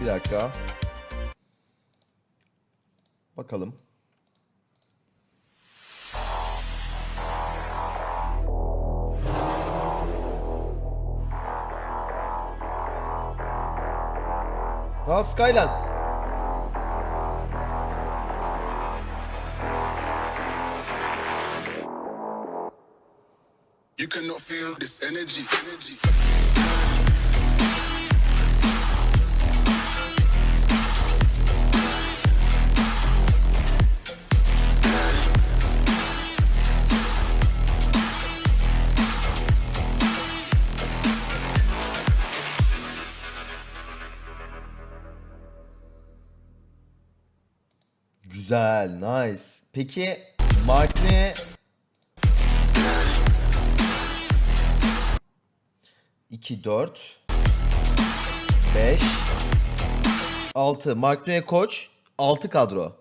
Bir dakika. Bakalım. Daha Skyline. You cannot feel this energy, energy. Güzel, nice. Peki Mark ne? İki, dört, beş, altı. Mark Ney koç, altı kadro.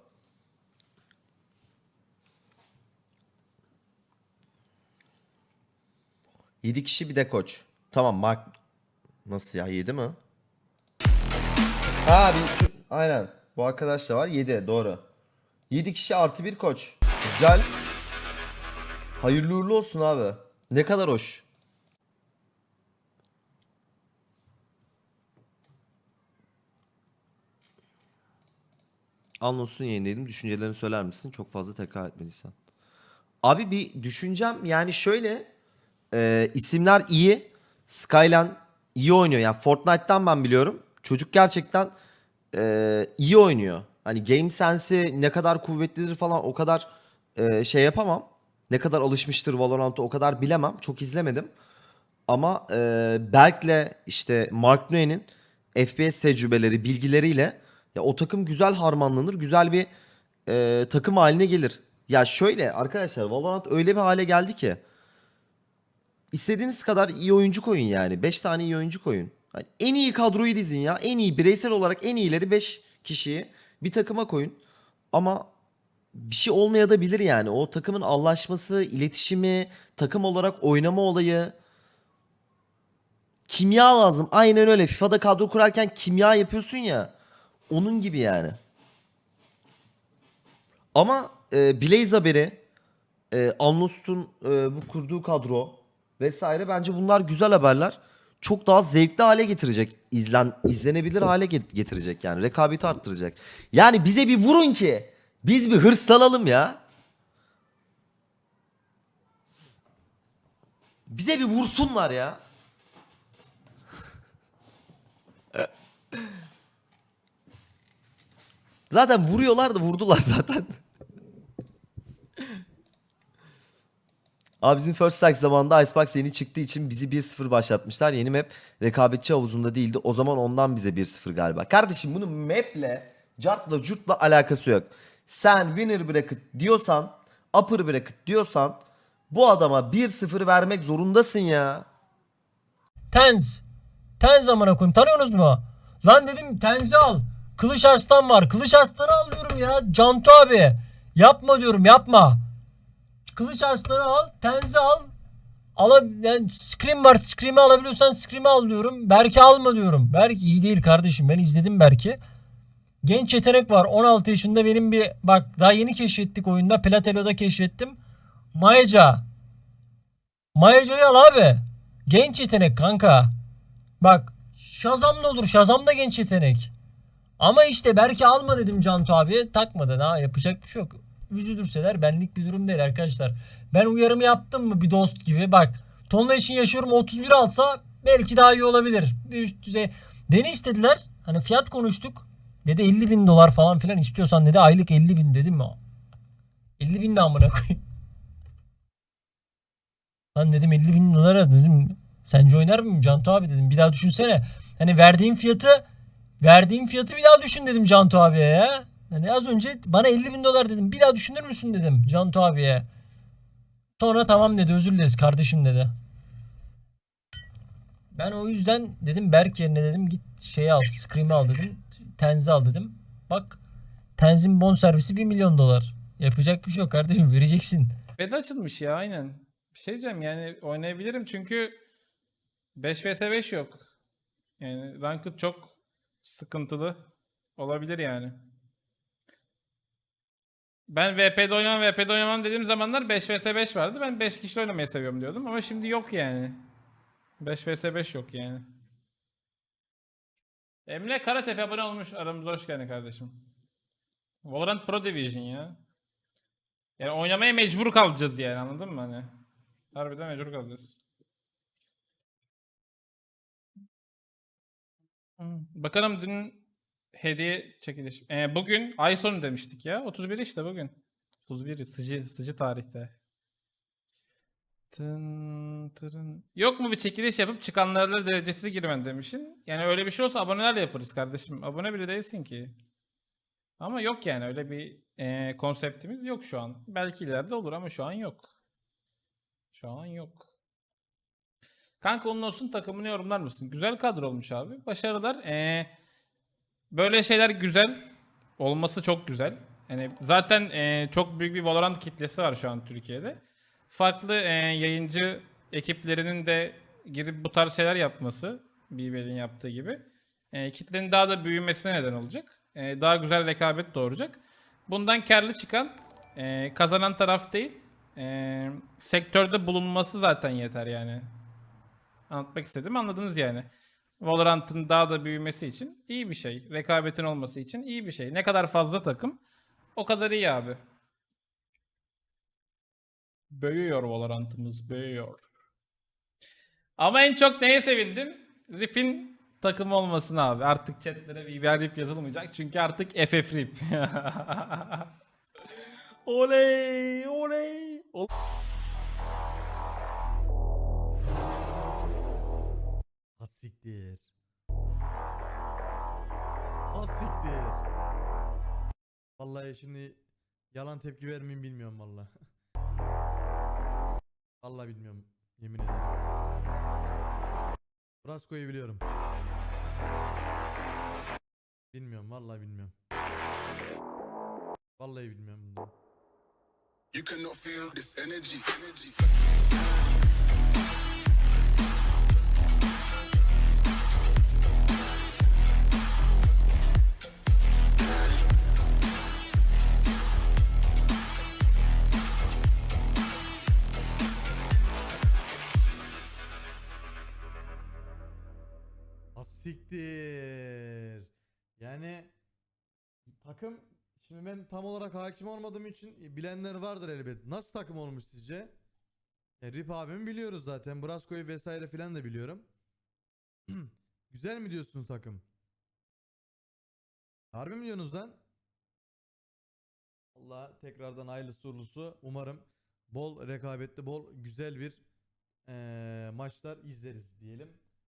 Yedi kişi bir de koç. Tamam Mark... Nasıl ya yedi mi? Ha bir aynen. Bu arkadaş da var. 7 doğru. 7 kişi artı bir koç. Güzel. Hayırlı uğurlu olsun abi. Ne kadar hoş. Anlos'un yayındaydım. Düşüncelerini söyler misin? Çok fazla tekrar etmediysen. Abi bir düşüncem yani şöyle e, isimler iyi. Skyline iyi oynuyor. Yani Fortnite'tan ben biliyorum. Çocuk gerçekten e, iyi oynuyor. Hani game sense'i ne kadar kuvvetlidir falan o kadar e, şey yapamam. Ne kadar alışmıştır Valorant'a o kadar bilemem. Çok izlemedim. Ama e, Berk'le işte Mark Nue'nin FPS tecrübeleri, bilgileriyle ya o takım güzel harmanlanır. Güzel bir e, takım haline gelir. Ya şöyle arkadaşlar Valorant öyle bir hale geldi ki istediğiniz kadar iyi oyuncu koyun yani. 5 tane iyi oyuncu koyun. Hani en iyi kadroyu dizin ya. En iyi bireysel olarak en iyileri 5 kişiyi bir takıma koyun. Ama bir şey olmayabilir yani. O takımın anlaşması, iletişimi, takım olarak oynama olayı kimya lazım. Aynen öyle. FIFA'da kadro kurarken kimya yapıyorsun ya. Onun gibi yani. Ama e, Blaze haberi, e, Amnost'un e, bu kurduğu kadro vesaire bence bunlar güzel haberler. Çok daha zevkli hale getirecek. izlen izlenebilir hale get- getirecek yani. Rekabeti arttıracak. Yani bize bir vurun ki biz bir hırslanalım ya. Bize bir vursunlar ya. Zaten vuruyorlar da vurdular zaten. Abi bizim First Strike zamanında Icebox yeni çıktığı için bizi 1-0 başlatmışlar. Yeni map rekabetçi havuzunda değildi. O zaman ondan bize 1-0 galiba. Kardeşim bunun maple, cartla, curtla alakası yok. Sen winner bracket diyorsan, upper bracket diyorsan bu adama 1-0 vermek zorundasın ya. Tenz. Tenz amına koyayım. Tanıyorsunuz mu? Lan dedim Tenz'i al. Kılıç Arslan var. Kılıç Arslan'ı al diyorum ya. Cantu abi. Yapma diyorum yapma. Kılıç Arslan'ı al. Tenz'i al. Ala, yani Scream var. Scream'i alabiliyorsan Scream'i al diyorum. Berk'i alma diyorum. Berk iyi değil kardeşim. Ben izledim Berk'i. Genç yetenek var. 16 yaşında benim bir bak daha yeni keşfettik oyunda. Platelo'da keşfettim. Mayaca. Mayaca'yı al abi. Genç yetenek kanka. Bak Shazam da olur. Shazam da genç yetenek. Ama işte belki alma dedim Cantu abi. Takmadı. Ha yapacak bir şey yok. Üzülürseler benlik bir durum değil arkadaşlar. Ben uyarımı yaptım mı bir dost gibi. Bak tonla için yaşıyorum 31 alsa belki daha iyi olabilir. Bir üst düzey. Beni istediler. Hani fiyat konuştuk. Dedi 50 bin dolar falan filan istiyorsan dedi aylık 50 bin dedim mi? 50 bin de amına koyayım. Lan dedim 50 bin dolara dedim sence oynar mıyım Cantu abi dedim bir daha düşünsene. Hani verdiğim fiyatı verdiğim fiyatı bir daha düşün dedim Cantu abiye ya. Hani az önce bana 50 bin dolar dedim bir daha düşünür müsün dedim Cantu abiye. Sonra tamam dedi özür dileriz kardeşim dedi. Ben o yüzden dedim Berk yerine dedim git şeyi al Scream'i al dedim. Tenzi al dedim. Bak Tenzin bon servisi 1 milyon dolar. Yapacak bir şey yok kardeşim vereceksin. Bed açılmış ya aynen. Bir şey diyeceğim yani oynayabilirim çünkü 5 vs 5 yok. Yani Ranked çok sıkıntılı olabilir yani. Ben VP'de oynamam, VP'de oynamam dediğim zamanlar 5 vs 5 vardı. Ben 5 kişiyle oynamayı seviyorum diyordum ama şimdi yok yani. 5 vs 5 yok yani. Emre Karatepe abone olmuş. Aramıza hoş geldin kardeşim. Valorant Pro Division ya. Yani oynamaya mecbur kalacağız yani anladın mı hani? Harbiden mecbur kalacağız. Bakalım dün hediye çekiliş. Ee, bugün ay sonu demiştik ya. 31 işte bugün. 31 sıcı sıcı tarihte. Tın tırın. Yok mu bir çekiliş yapıp çıkanlarla derecesiz girmen demişsin. Yani öyle bir şey olsa abonelerle yaparız kardeşim. Abone bile değilsin ki. Ama yok yani öyle bir e, konseptimiz yok şu an. Belki ileride olur ama şu an yok. Şu an yok. Kanka onun olsun takımını yorumlar mısın? Güzel kadro olmuş abi. Başarılar. E, böyle şeyler güzel. Olması çok güzel. Yani zaten e, çok büyük bir Valorant kitlesi var şu an Türkiye'de. Farklı e, yayıncı ekiplerinin de girip bu tarz şeyler yapması, BBL'in yaptığı gibi, e, kitlenin daha da büyümesine neden olacak. E, daha güzel rekabet doğuracak. Bundan karlı çıkan e, kazanan taraf değil, e, sektörde bulunması zaten yeter yani. Anlatmak istedim, anladınız yani. Valorant'ın daha da büyümesi için iyi bir şey. Rekabetin olması için iyi bir şey. Ne kadar fazla takım, o kadar iyi abi. Büyüyor Valorant'ımız, büyüyor. Ama en çok neye sevindim? Rip'in takımı olmasına abi. Artık chatlere VBR Rip yazılmayacak. Çünkü artık FF Rip. oley, oley. Ol- Asiktir. Asiktir. Vallahi şimdi yalan tepki vermeyeyim bilmiyorum vallahi. Vallahi bilmiyorum. Yemin ederim. Brasco'yu biliyorum. Bilmiyorum vallahi bilmiyorum. Vallahi bilmiyorum bunu. You cannot feel this energy, energy. Asiktir. Yani takım şimdi ben tam olarak hakim olmadığım için bilenler vardır elbet. Nasıl takım olmuş sizce? E, Rip abimi biliyoruz zaten. Brasco'yu vesaire filan da biliyorum. Güzel mi diyorsunuz takım? Harbi mi diyorsunuz lan? Allah tekrardan hayırlısı uğurlusu. Umarım bol rekabetli, bol güzel bir eee, maçlar izleriz diyelim.